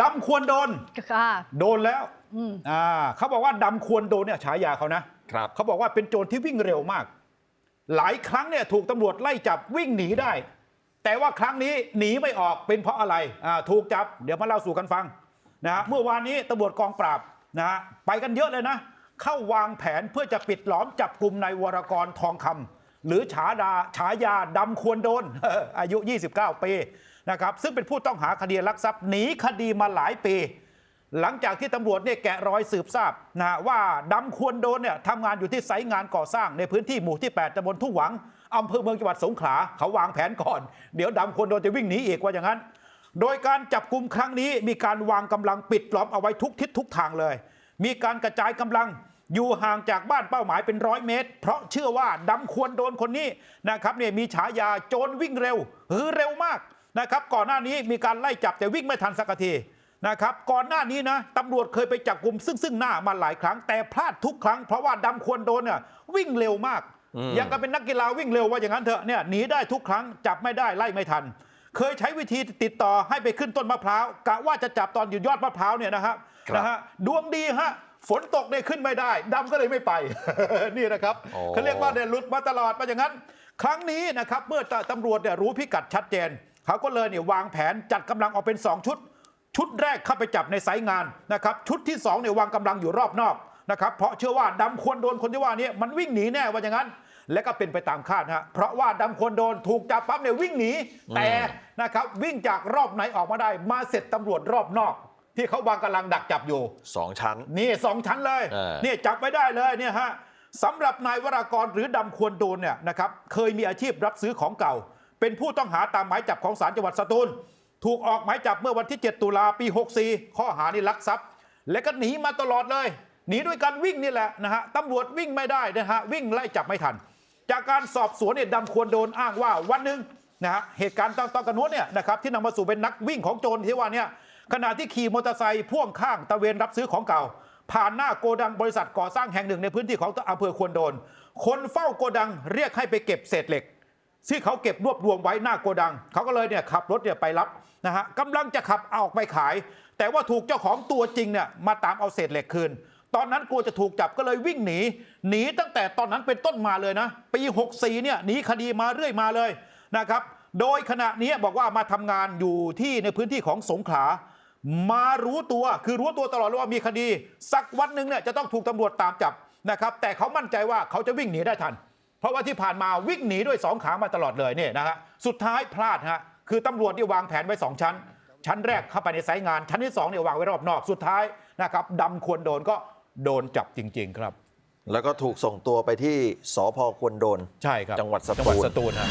ดำควรโดน ค่ะ โดนแล้วอืม อ่าเขาบอกว่าดำควรโดนเนี่ยฉายาเขานะครับ เขาบอกว่าเป็นโจรที่วิ่งเร็วมาก หลายครั้งเนี่ยถูกตำรวจไล่จับวิ่งหนีได้ แต่ว่าครั้งนี้หนีไม่ออกเป็นเพราะอะไรอ่าถูกจับเดี๋ยวมาเล่าสู่กันฟังนะฮะเมื่อวานนี้ตำรวจกองปราบนะฮะไปกันเยอะเลยนะ เข้าวางแผนเพื่อจะปิดล้อมจับกลุ่มนายวรกรทองคำหรือฉาดาฉายาดำควรโดน อายุ 29ปี นะครับซึ่งเป็นผู้ต้องหาคดีลักทรัพย์หนีคดีมาหลายปี หลังจากที่ตำรวจเนี่ยแกะรอยสืบทราบนะว่าดำควรโดนเนี่ยทำงานอยู่ที่ไซต์งานก่อสร้างในพื้นที่หมู่ที่ 8ตำบลทุ่งหวังอำเภอเมืองจังหวัดสงขลาเขาวางแผนก่อน เดี๋ยวดำควรโดนจะวิ่งหนีอีกว่าอย่างนั้น โดยการจับกลุ่มครั้งนี้มีการวางกำลังปิดล้อมเอาไว้ทุกทิศทุกทางเลย มีการกระจายกำลังอยู่ห่างจากบ้านเป้าหมายเป็นร้อยเมตร เพราะเชื่อว่าดำควรโดนคนนี้นะครับเนี่ยมีฉายาโจรวิ่งเร็ว หรือเร็วมาก นะครับก่อนหน้านี้มีการไล่จับแต่วิ่งไม่ทันสักทีนะครับก่อนหน้านี้นะตำรวจเคยไปจับกลุ่มซึ่งซึ่งหน้ามาหลายครั้งแต่พลาดทุกครั้งเพราะว่าดำควรโดนเนี่ยวิ่งเร็วมากอืมอย่างกับเป็นนักกีฬาวิ่งเร็วว่าอย่างนั้นเถอะเนี่ยหนีได้ทุกครั้งจับไม่ได้ไล่ไม่ทัน เคยใช้วิธีติดต่อให้ไปขึ้นต้นมะพร้าวกะว่าจะจับตอนอยู่ยอดมะพร้าวเนี่ยนะครับครับนะฮะดวงดีฮะฝนตกเนี่ยขึ้นไม่ได้ดำก็เลยไม่ไปนี่นะครับอ๋อเขาเรียกว่าเนี่ยหลุดมาตลอดมาอย่างนั้น ครั้งนี้นะครับเมื่อตำรวจเนี่ยรู้พิกัดชัดเจน เขาก็เลยเนี่ยวางแผนจัดกำลังออกเป็น 2 ชุด ชุดแรกเข้าไปจับในไซต์งานนะครับชุดที่2เนี่ยวางกำลังอยู่รอบนอกนะครับเพราะเชื่อว่าดำควรโดนคนที่ว่านี้มันวิ่งหนีแน่ว่าอย่างนั้น และก็เป็นไปตามคาดฮะเพราะว่าดำควรโดนถูกจับปั๊บเนี่ยวิ่งหนีแต่นะครับวิ่งจากรอบไหนออกมาได้ มาเสร็จตำรวจรอบนอกที่เขาวางกำลังดักจับอยู่สองชั้น นี่สองชั้นเลยเออนี่จับไม่ได้เลยเนี่ยฮะสำหรับนายวรากรหรือดำควรโดนเนี่ยนะครับเคยมีอาชีพรับซื้อของเก่า เป็นผู้ต้องหาตามหมายจับของศาลจังหวัดสตูล ถูกออกหมายจับเมื่อวันที่ 7 ตุลาปี 64 ข้อหานี่ลักทรัพย์ และก็หนีมาตลอดเลย หนีด้วยการวิ่งนี่แหละนะฮะตำรวจวิ่งไม่ได้นะฮะวิ่งไล่จับไม่ทัน จากการสอบสวนเนี่ยดำควรโดนอ้างว่าวันหนึ่งนะฮะเหตุการณ์ตอนตอนกระนเนี่ยนะครับที่นำมาสู่เป็นนักวิ่งของโจรที่ว่าเนี่ยขณะที่ขี่มอเตอร์ไซค์พ่วงข้างตะเวนรับซื้อของเก่า ผ่านหน้าโกดังบริษัทก่อสร้างแห่งหนึ่งในพื้นที่ของอำเภอควรโดน คนเฝ้าโกดังเรียกให้ไปเก็บเศษเหล็ก ที่เขาเก็บรวบรวมไว้หน้าโกดัง เขาก็เลยเนี่ยขับรถเนี่ยไปรับนะฮะกำลังจะขับเอาออกไปขาย แต่ว่าถูกเจ้าของตัวจริงเนี่ยมาตามเอาเศษเหล็กคืน ตอนนั้นกลัวจะถูกจับก็เลยวิ่งหนี หนีตั้งแต่ตอนนั้นเป็นต้นมาเลยนะ ปี 64เนี่ยหนีคดีมาเรื่อยมาเลยนะครับ โดยขณะนี้บอกว่ามาทำงานอยู่ที่ในพื้นที่ของสงขลามารู้ตัวคือรู้ตัวตลอดเลยว่ามีคดี สักวันหนึ่งเนี่ยจะต้องถูกตำรวจตามจับนะครับ แต่เขามั่นใจว่าเขาจะวิ่งหนีได้ทัน เพราะว่าที่ผ่านมาวิ่งหนีด้วยสองขามาตลอดเลยเนี่ยนะฮะสุดท้ายพลาดฮะคือตำรวจที่วางแผนไว้สองชั้น ชั้นแรกเข้าไปในไซต์งาน ชั้นที่สองเนี่ยวางไว้รอบนอกสุดท้ายนะครับดำควรโดนก็โดนจับจริง ๆ ครับ แล้วก็ถูกส่งตัวไปที่สพควรโดนใช่ครับจังหวัดสตูลจังหวัดสตูลฮะ